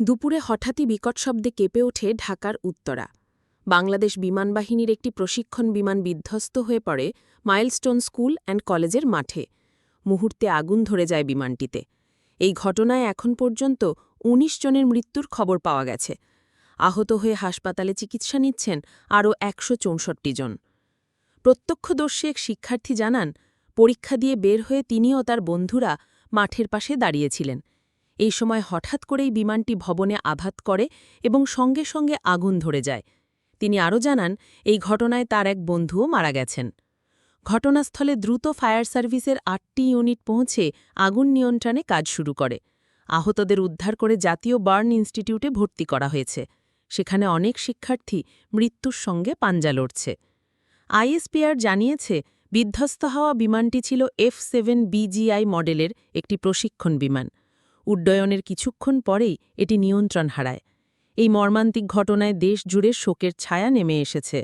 দুপুরে হঠাৎই বিকট শব্দে কেঁপে ওঠে ঢাকার উত্তরা। বাংলাদেশ বিমানবাহিনীর একটি প্রশিক্ষণ বিমান বিধ্বস্ত হয়ে পড়ে মাইলস্টোন স্কুল অ্যান্ড কলেজের মাঠে। মুহূর্তে আগুন ধরে যায় বিমানটিতে। এই ঘটনায় এখন পর্যন্ত ১৯ জনের মৃত্যুর খবর পাওয়া গেছে। আহত হয়ে হাসপাতালে চিকিৎসা নিচ্ছেন আরও একশো চৌষট্টি জন। প্রত্যক্ষদর্শী এক শিক্ষার্থী জানান, পরীক্ষা দিয়ে বের হয়ে তিনিও তার বন্ধুরা মাঠের পাশে দাঁড়িয়েছিলেন। এই সময় হঠাৎ করেই বিমানটি ভবনে আঘাত করে এবং সঙ্গে সঙ্গে আগুন ধরে যায়। তিনি আরও জানান, এই ঘটনায় তার এক বন্ধুও মারা গেছেন। ঘটনাস্থলে দ্রুত ফায়ার সার্ভিসের আটটি ইউনিট পৌঁছে আগুন নিয়ন্ত্রণে কাজ শুরু করে। আহতদের উদ্ধার করে জাতীয় বার্ন ইনস্টিটিউটে ভর্তি করা হয়েছে। সেখানে অনেক শিক্ষার্থী মৃত্যুর সঙ্গে পাঞ্জা লড়ছে। আইএসপিআর জানিয়েছে, বিধ্বস্ত হওয়া বিমানটি ছিল এফ সেভেন বিজিআই মডেলের একটি প্রশিক্ষণ বিমান। উড্ডয়নের কিছুক্ষণ পরেই এটি নিয়ন্ত্রণ হারায়। এই মর্মান্তিক ঘটনায় দেশ জুড়ে শোকের ছায়া নেমে এসেছে।